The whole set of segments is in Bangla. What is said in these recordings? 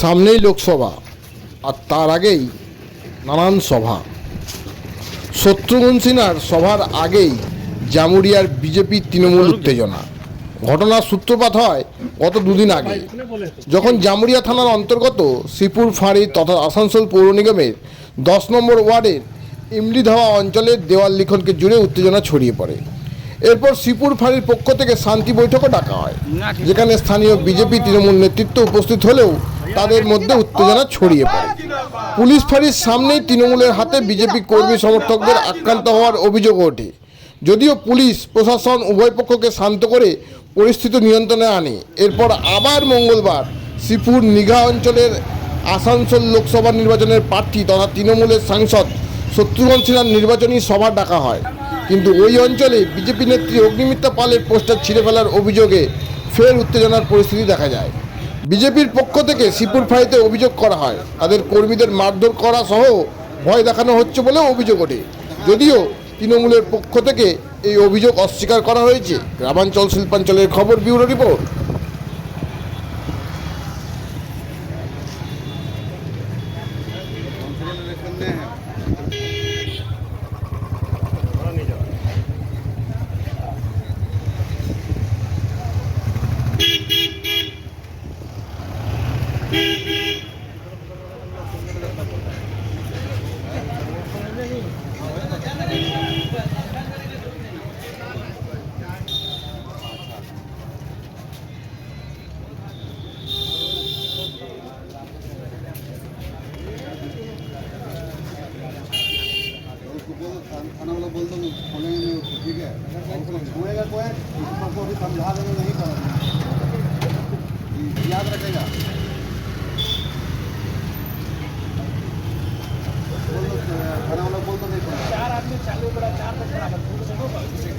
সামনেই লোকসভা আর তার আগেই নানান সভা। শত্রুঘ্ন সিনহার সভার আগেই জামুরিয়ার বিজেপি তৃণমূল উত্তেজনা। ঘটনার সূত্রপাত হয় গত দুদিন আগে। যখন জামুরিয়া থানার অন্তর্গত শ্রীপুর ফাঁড়ি তথা আসানসোল পৌর নিগমের দশ নম্বর ওয়ার্ডের ইমলি ধাওয়া অঞ্চলের দেওয়াল লিখনকে জুড়ে উত্তেজনা ছড়িয়ে পড়ে। এরপর শ্রীপুর ফাঁড়ির পক্ষ থেকে শান্তি বৈঠকও ডাকা হয় যেখানে স্থানীয় বিজেপি তৃণমূল নেতৃত্ব উপস্থিত হলেও তাদের মধ্যে উত্তেজনা ছড়িয়ে পড়ে। পুলিশ ফাঁড়ির সামনেই তৃণমূলের হাতে বিজেপি কর্মী সমর্থকদের আক্রান্ত হওয়ার অভিযোগ ওঠে। যদিও পুলিশ, প্রশাসন উভয় পক্ষকে শান্ত করে পরিস্থিতি নিয়ন্ত্রণে আনে। এরপর আবার মঙ্গলবার শ্রীপুর নিঘা অঞ্চলের আসানসোল লোকসভা নির্বাচনের প্রার্থী তথা তৃণমূলের সাংসদ শত্রুঘ্ন সিনহার নির্বাচনী সভা ডাকা হয়। কিন্তু ওই অঞ্চলে বিজেপি নেত্রী অগ্নিমিত্রা পালের পোস্টার ছিঁড়ে ফেলার অভিযোগে ফের উত্তেজনার পরিস্থিতি দেখা যায়। বিজেপির পক্ষ থেকে সিপুর ফাঁড়িতে অভিযোগ করা হয়। তাদের কর্মীদের মারধর করা সহ ভয় দেখানো হচ্ছে বলে অভিযোগ ওঠে। যদিও তৃণমূলের পক্ষ থেকে এই অভিযোগ অস্বীকার করা হয়েছে। গ্রামাঞ্চল শিল্পাঞ্চলের খবর ব্যুরো রিপোর্ট। उसको बोलो थान- थाना वाला बोल दो फोन में उसको ठीक है छुएगा कोई उसको अभी समझा देंगे नहीं करेंगे याद रखेगा घडवलं बोलतो नाही पण चार आदमी चालू करा चार नंतर आपण थोडं सगळं पाहिजे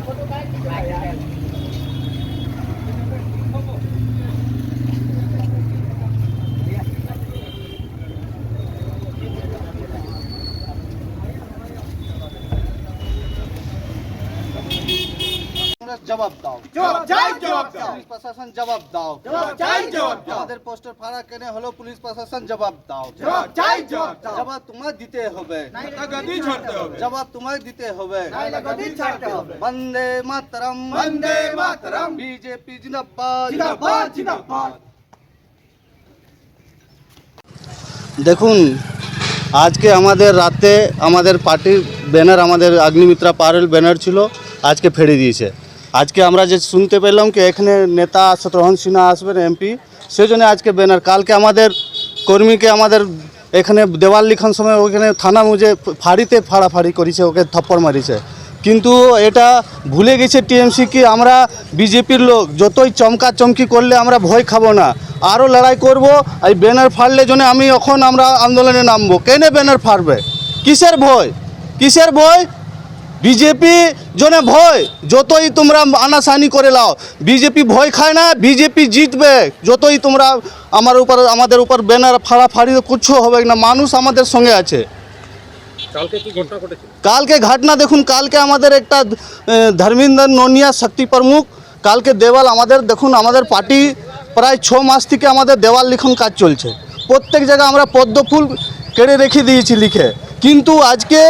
फोटो काय প্রশাসন জবাব দাও। জবাব চাই জবাব দাও। আমাদের পোস্টার ফাড়া কেনে হলো পুলিশ প্রশাসন জবাব দাও। জবাব তোমার দিতে হবে। জবাব তোমার দিতে হবে। বন্দে মাতরম। বন্দে মাতরম। বিজেপি জিন্দাবাদ। জিন্দাবাদ জিন্দাবাদ। দেখুন আজকে আমাদের রাতে আমাদের পার্টির ব্যানার আমাদের অগ্নিমিত্রা পারেল ব্যানার ছিল আজকে ফেড়ে দিয়েছে। আজকে আমরা যে শুনতে পেলাম কি এখানে নেতা শত্রুঘ্ন সিনহা আসবেন, এমপি সেই জন্য আজকে ব্যানার। কালকে আমাদের কর্মীকে আমাদের এখানে দেওয়াল লিখন সময় ওখানে থানা মুজে ফাড়িতে ফাড়াফাড়ি করেছে, ওকে থাপ্পড় মারিছে। কিন্তু এটা ভুলে গেছে টিএমসি কি আমরা বিজেপির লোক, যতই চমকা চমকি করলে আমরা ভয় খাব না। আরও লড়াই করব, এই ব্যানার ফাড়লে জন্য আমি এখন আমরা আন্দোলনে নামবো। কেনে ব্যানার ফাড়বে? কিসের ভয়? কিসের ভয়? বিজেপি জনে ভয় যতই তোমরা আনাসানি করে লাও। বিজেপি ভয় খায় না বিজেপি জিতবে। যতই তোমরা আমার উপর আমাদের উপর ব্যানার ফাড়াফাড়ি কিচ্ছু হবে না মানুষ আমাদের সঙ্গে আছে। কালকে ঘটনা দেখুন কালকে আমাদের একটা ধর্মেন্দ্র ননিয়া শক্তি প্রমুখ কালকে দেওয়াল আমাদের দেখুন আমাদের পার্টি প্রায় ছ মাস থেকে আমাদের দেওয়াল লিখন কাজ চলছে। প্রত্যেক জায়গায় আমরা পদ্মফুল কেড়ে রেখে দিয়েছি লিখে। কিন্তু আজকে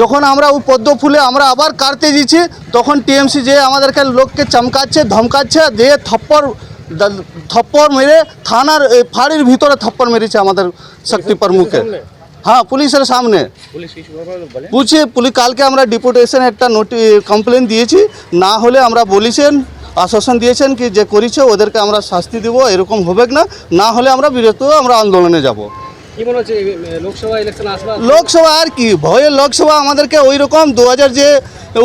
যখন আমরা ওই পদ্ম ফুলে আমরা আবার কাটতে দিয়েছি তখন টিএমসি যে আমাদেরকে লোককে চমকাচ্ছে ধমকাচ্ছে দিয়ে থপ্পড় থপ্পড় মেরে থানার ফাঁড়ির ভিতরে থপ্পড় মেরেছে আমাদের শক্তি প্রমুখে হ্যাঁ পুলিশের সামনে। বুঝছি পুলিশ কালকে আমরা ডিপুটেশন একটা নোটি কমপ্লেন দিয়েছি না হলে আমরা বলেছেন আশ্বাসন দিয়েছেন কি যে করেছে ওদেরকে আমরা শাস্তি দেবো এরকম হবে না না হলে আমরা বিরত আমরা আন্দোলনে যাব। লোকসভা ইলেকশন আসবে লোকসভা আর কি ভয়ে লোকসভা আমাদেরকে ওই রকম দু হাজার যে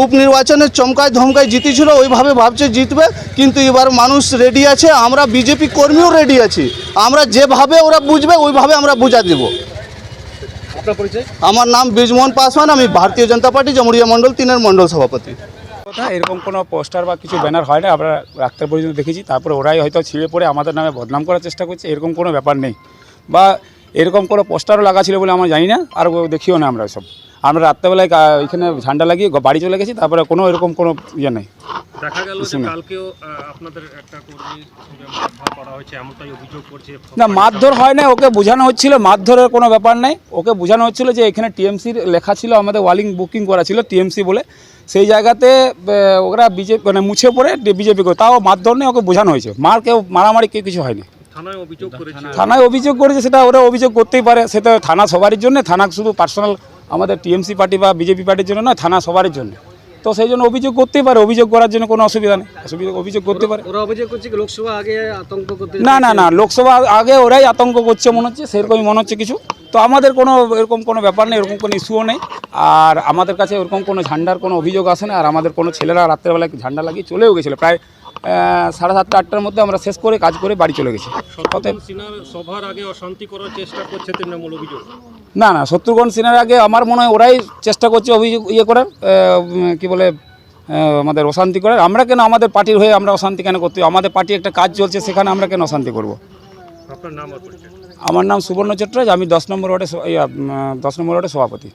উপনির্বাচনে চমকায় ধমকায় জিতেছিল ওইভাবে ভাবছে জিতবে কিন্তু এবার মানুষ রেডি আছে আমরা বিজেপি কর্মীও রেডি আছি। আমরা যেভাবে ওরা বুঝবে ওইভাবে আমরা বুঝা দেবো। আমার নাম বীজমোহন পাসওয়ান আমি ভারতীয় জনতা পার্টি জমুরিয়া মণ্ডল তিনের মণ্ডল সভাপতি। কথা এরকম কোনো পোস্টার বা কিছু ব্যানার হয় না আমরা রাখতে পর্যন্ত দেখেছি তারপরে ওরাই হয়তো ছিঁড়ে পড়ে আমাদের নামে বদনাম করার চেষ্টা করছে এরকম কোনো ব্যাপার নেই। বা এরকম কোনো পোস্টারও লাগা ছিল বলে আমরা জানি না আর দেখিও না আমরা সব। আমরা রাত্রেবেলায় এখানে ঝান্ডা লাগিয়ে বাড়ি চলে গেছি তারপরে কোনো এরকম কোনো ইয়ে নেই। না মারধর হয় না ওকে বোঝানো হচ্ছিল মারধরের কোনো ব্যাপার নাই। ওকে বোঝানো হচ্ছিল যে এখানে টিএমসির লেখা ছিল আমাদের ওয়ালিং বুকিং করা ছিল টিএমসি বলে। সেই জায়গাতে ওরা বিজেপি মানে মুছে পড়ে বিজেপি করে। তাও মারধর নেই ওকে বোঝানো হয়েছে। মার কেউ মারামারি কেউ কিছু হয়নি। থানায় অভিযোগ করেছে? থানায় অভিযোগ করেছে সেটা ওরা অভিযোগ করতেই পারে। সেটা থানা সবারই জন্য থানা শুধু পার্সোনাল আমাদের টিএমসি পার্টি বা বিজেপি পার্টির জন্য নয় থানা সবারই জন্য। তো সেই জন্য অভিযোগ করতেই পারে অভিযোগ করার জন্য কোনো অসুবিধা নেই। অসুবিধা অভিযোগ করতে পারে। ওরা অভিযোগ করছে লোকসভা আগে আতঙ্ক করতে না না না লোকসভা আগে ওরাই আতঙ্ক করছে মনে হচ্ছে সেরকমই মনে হচ্ছে কিছু। তো আমাদের কোনো এরকম কোনো ব্যাপার নেই এরকম কোনো ইস্যুও নেই। আর আমাদের কাছে ওরকম কোনো ঝান্ডার কোনো অভিযোগ আসে না আর আমাদের কোনো ছেলেরা রাত্রেবেলায় ঝান্ডা লাগিয়ে চলেও গেছিল। প্রায় সাড়ে সাতটা আটটার মধ্যে আমরা শেষ করে কাজ করে বাড়ি চলে গেছি। সভার আগে অশান্তি করার চেষ্টা করছে তৃণমূল অভিযোগ? না না শত্রুঘ্ন সিনহার আগে আমার মনে হয় ওরাই চেষ্টা করছে অভিযোগ ইয়ে করার কি বলে আমাদের অশান্তি করার। আমরা কেন আমাদের পার্টির হয়ে আমরা অশান্তি কেন করতে আমাদের পার্টি একটা কাজ চলছে সেখানে আমরা কেন অশান্তি করব? আমার নাম সুবর্ণ চট্টরাজ আমি দশ নম্বর ওয়ার্ডে দশ নম্বর ওয়ার্ডের সভাপতি।